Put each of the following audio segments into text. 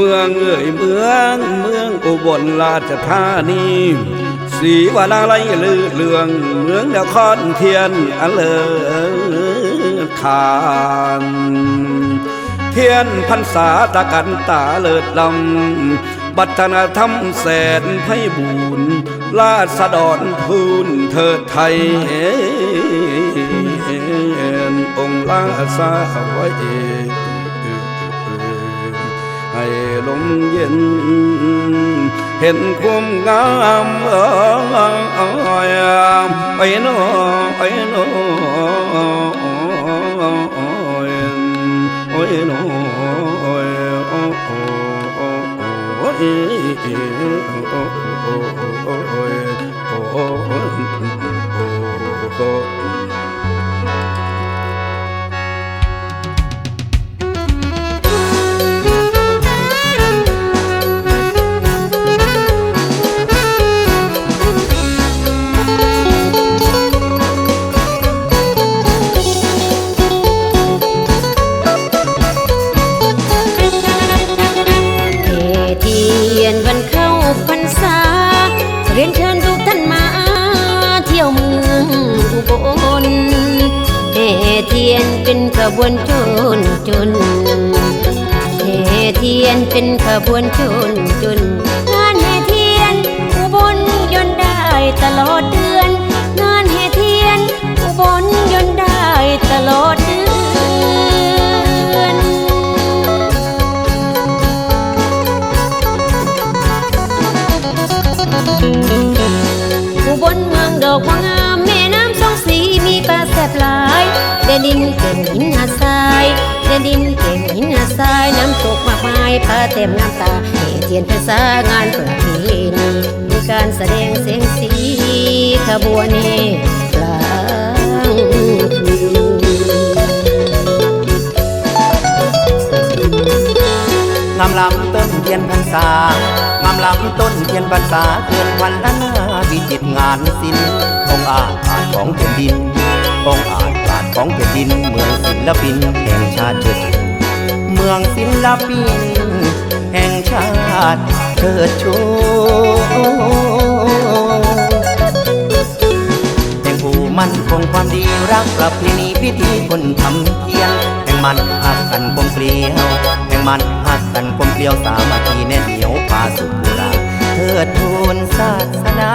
เมืองเอ่ยเมืองเมืองอุบลราชธานีสีวาลาไลลือเลือง เมืองนครเทียนอเลอคานเทียนพรรษาตะกันตาเลิศลำบัฒนธรรมแสนไพบูรณ์ราษฎรพูนเถิดไทยองค์ลาสาไว้ ให้ลมเย็น เห็นความงามเอยไปโนไปโนโอ้ยโนโอ้ยโอ้โอ้ยโอ้ ขบวนชนจนเทเทียนเป็นขบวนชนจนงานแห่เทียนอุบลยนได้ตลอดเดือน งานแห่เทียนอุบลยนได้ตลอดเดือนอุบลเมืองดอกว่างามแม่น้ำสองสีมีปลาแซ่บหลาย ดนดินเก่งหินหาดทรายแดนดินเก่งหินหาดทรายน้ำตกมากมายปลาเต็มน้ำตาเฮเทียนภาษางานประเพณีมีการแสดงเสียงสีขบวนเฮกลางคืนงามลำต้นเทียนพรรษางามลำต้นเทียนพรรษาเกินวันละหน้าวิจิตงานศิลป์องค์อาจอาจของแผ่นดิน องอาจอาจของแผ่นดิน เมืองศิลปิน แห่งชาติเชิดชูเมืองศิลปิน แห่งชาติเชิดชูแห่งผู้มั่นคงความดีรักประเพณีพิธีคนทำเทียนแห่งมันหักกันกลมเกลียวแห่งมันหักกันกลมเกลียวสามัคคีแน่นเหนียวพาสุขราเทิดทูนศาสนา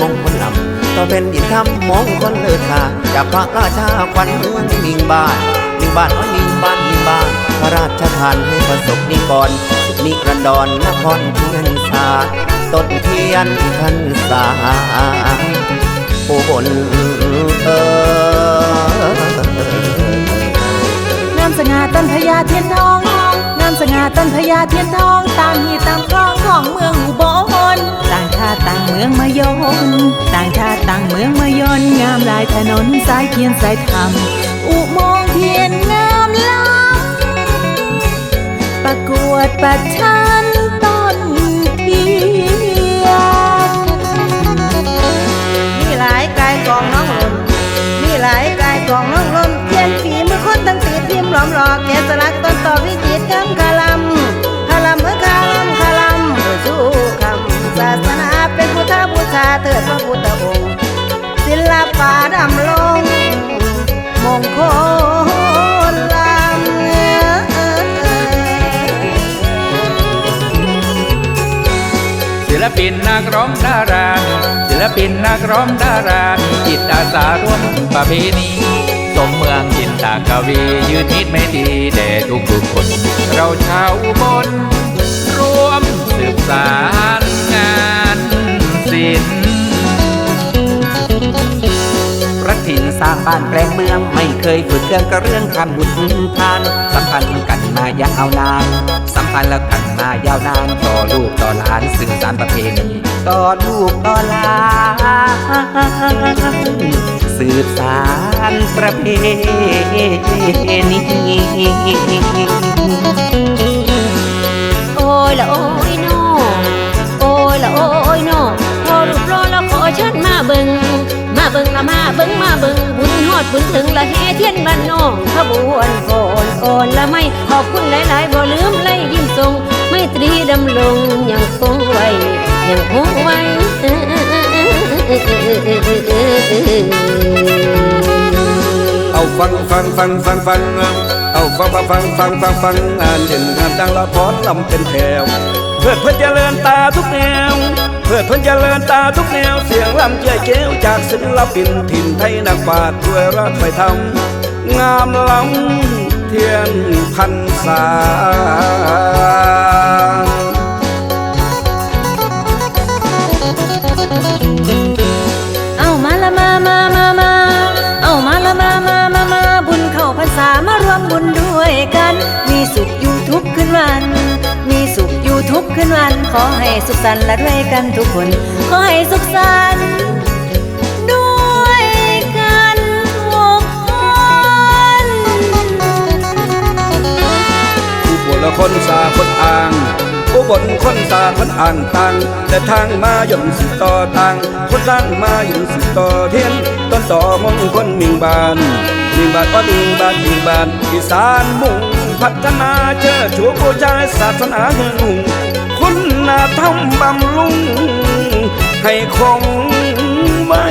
มงคลลำต่อเป็นดินคำมงคลเลิศค่าจากพระราชาควันเมืองมิงบ้านมิงบ้านว่ามิงบ้านมิงบ้าน พระราชทานให้ประสบนิกรนิรันดรนครเทียนสาต้นเทียนพันษาผู้บนเอองามสง่าต้นพญาเทียนทอง ง่าต้นพญาเทียนทองตามหีตามคลองของเมืองอุบลต่างชาติต่างเมืองมายนต่างชาติต่างเมืองมายนงามลายถนนสายเทียนสายธรรมอุโมงค์เทียนงามล้ำประกวดประชันต้นเทียนมีหลายกายกองน้องลนมีหลายกายกองน้องลนเทียนฝีมือคนตั้งตีพิมพ์หลอมหลอกแกสลัก ศิลปะดำลงมงคลลำศิลปินนักร้องดารา ศิลปินนักร้องดารามีจิตอาสาร่วมประเพณีสมเมืองจินตากวียืนนิดไม่ดีแด่ทุกทุกคน เราชาวอุบนร่วมสืบสารงานศิลป์ ร้างบ้านแปลงเมือง ไม่เคยฝึกเรื่องกระเรื่องทำบุดทาน สัมพันธ์กันมายาวนาน สัมพันธ์แล้วกันมายาวนาน ต่อลูกต่อหลานสืบสานประเพณีต่อลูกต่อหลานสืบสานประเพณีโอ้ยละโอ้ยโนโอ้ยละโอ้ยโนพอรูปรอแล้วขอเชิญมาเบิ่งมาเบิ่งละมาเบิ่งมาเบิ่ง คุณถึงละเฮเทียนน้องขบวนโอนโอนละไม่ขอบคุณหลายๆบ่ลืมไล่ยิ้มทรงไม่ตรีดำลงยังคงไว้ยังคงไว้เอาฟังฟังฟังฟังฟังเอาฟังฟังฟังฟังฟังฟังงานเช่นงานดังละพรลำเป็นแถวเพื่อเพื่อเจริญตาทุกแนว เพื่อเพื่อเจริญตาทุกแนวเสียงลำเจียเจ้วจากศิลปินถิ่นไทยนักปราชญ์ด้วยรักไปทำงามล้ำเทียนพันษา คืนวัน ขอให้สุขสันต์และด้วยกันทุกคน ขอให้สุขสันต์ด้วยกันทุกคนอุบลคนสาคนอ่างอุบลคนสาคนอ่างต่างแต่ทางมาย่อมสิต่อต่าง คนทางมาย่อมสิต่อเทียน ต้นต่อมงคลมิงบานมิงบานก็มิงบานมิงบานอีสานมุ่งพัฒนาเชิดชูบูชาศาสนาหึงคุ ณธรรมบำลุงให้คงไว้